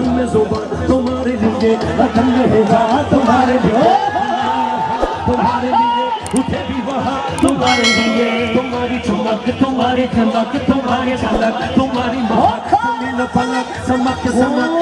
ہم نے زبان تمہارے لیے ہم نے ہوا تمہارے لیے۔ تمہارے لیے اٹھے بھی وہاں، تمہارے لیے۔ تمہاری چمک تمہاری ٹھنڈک تمہاری سلک تمہاری موت تمہیں نہ سمک سمک۔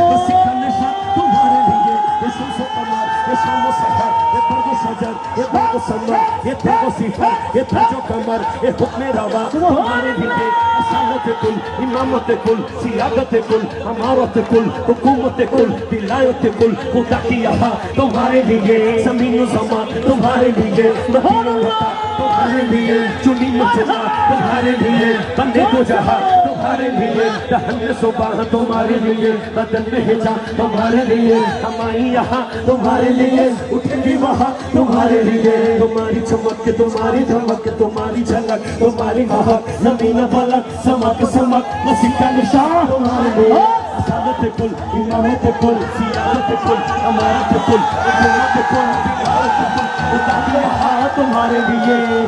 یہ تھا سمر یہ تھا سیفر یہ تھا کمر، یہ حکم روا۔ ہمارے دل پہ کل، امامت کل، سیادت کل، امارت کل، حکومت کل، ولایت کل، خدا کی یہاں تمہارے لیے زمین و زمان، تمہارے لیے تمہارے لیے چنی مجھنا تمہارے لیے بندے کو جہاں۔ تمہارے لیے دہن صبح تمہارے لیے بدن نہیں تمہارے لیے ہماری یہاں تمہارے لیے اٹھے وہاں تمہارے لیے تمہاری چمک تمہاری دھمک تمہاری جھلک تمہاری مہک زمین فلک سمک سمک مسیح کا نشان تمہارے لیے سادت کل، امامت کل سیادت کل، امارت کل امارت کل امارت کل ہاں تمہارے لیے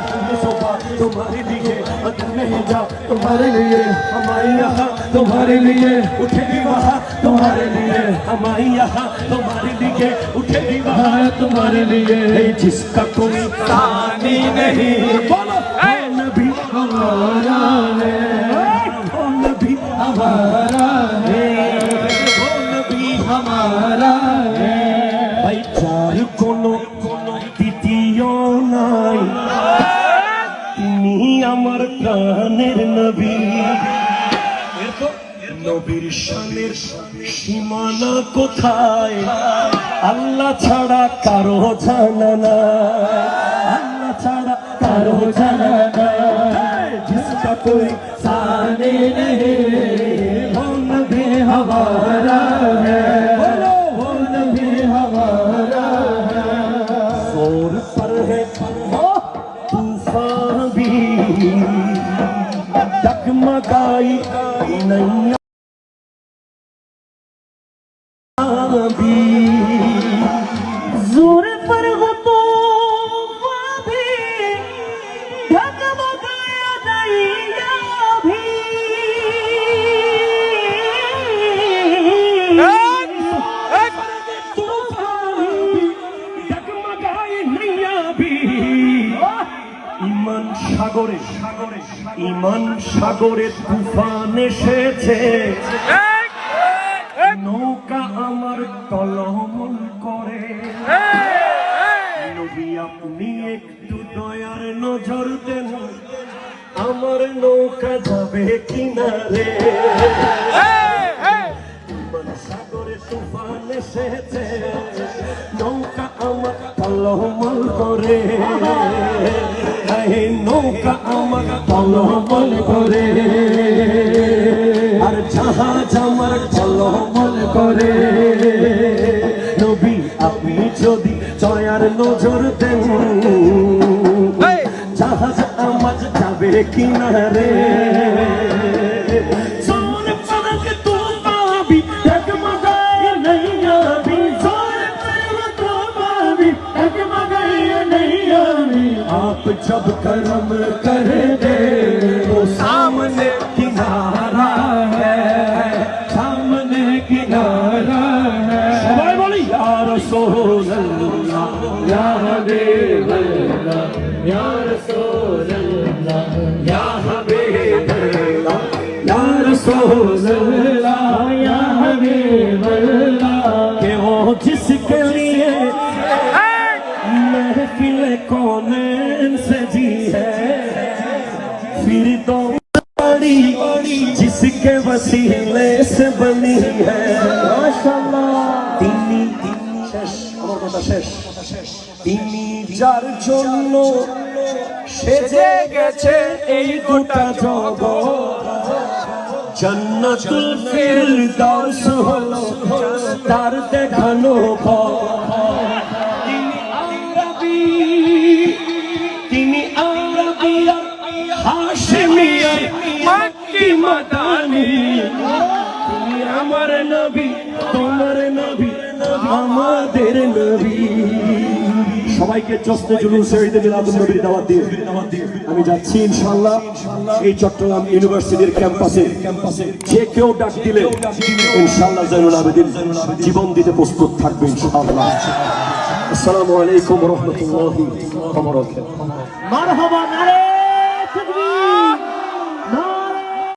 تمہارے لیے نہیں جا تمہارے لیے ہماری یہاں تمہارے لیے اٹھے بھی وہاں تمہارے لیے ہماری یہاں تمہارے لیے اٹھے بھی وہاں۔ ہاں، تمہارے لیے۔ جس کا کوئی تانی نہیں۔ بولو۔ نبی ہمارا ہے؟ ہاں۔ نبی ہمارا আমার প্রাণের নবী নবীর শানের সীমানা কোথায় আল্লাহ ছাড়া কারো জানা না আল্লাহ ছাড়া কারো জানা না जिसका कोई साने नहीं वो नबी हमारा ơi nâng সাগরে সাগরে ইমান সাগরে তুফান এসেছে। নৌকা আমার কলমল করে। নবী আপনি একটু দয়ার নজর দেন। আমার নৌকা যাবে কিনারে। ইমান সাগরে তুফান এসেছে। নৌকা আমার কলমল করে। নৌকা আমার কলমল করে। আর জাহাজ আমার কলমল করে। নবী আপনি যদি জয়ার নজর দেন জাহাজ আমার যাবে কিনারে। آپ جب کرم کر دے تو سامنے کنارا ہے۔ سامنے کنارا ہے۔ بولی یا رسول اللہ یا حبیب اللہ یا رسول اللہ یا حبیب اللہ یا رسول اللہ۔ महफिल कौन सजी है फिर तो बड़ी जिसके वसीले से बनी है माशाल्लाह তিনি শেষ আমার কথা শেষ তিনি যার জন্য সেজে গেছে এই গোটা জগৎ জান্নাতুল ফিরদাউস হলো তার দেখানো পথ তুমি আমার নবী তোমার নবী আমাদের নবী। সবাইকে জুলুসে ঈদে মিলাদুন নবীর দাওয়াত দিয়ে। আমি যাচ্ছি ইনশাআল্লাহ এই চট্টগ্রাম ইউনিভার্সিটির ক্যাম্পাসে। যে কেউ ডাক দিলে ইনশাআল্লাহ জাইনুল আবেদিন জীবন দিতে প্রস্তুত থাকবে ইনশাআল্লাহ। আসসালামু আলাইকুম রহমতুল্লাহি ওয়া বারাকাতুহু। মারহাবা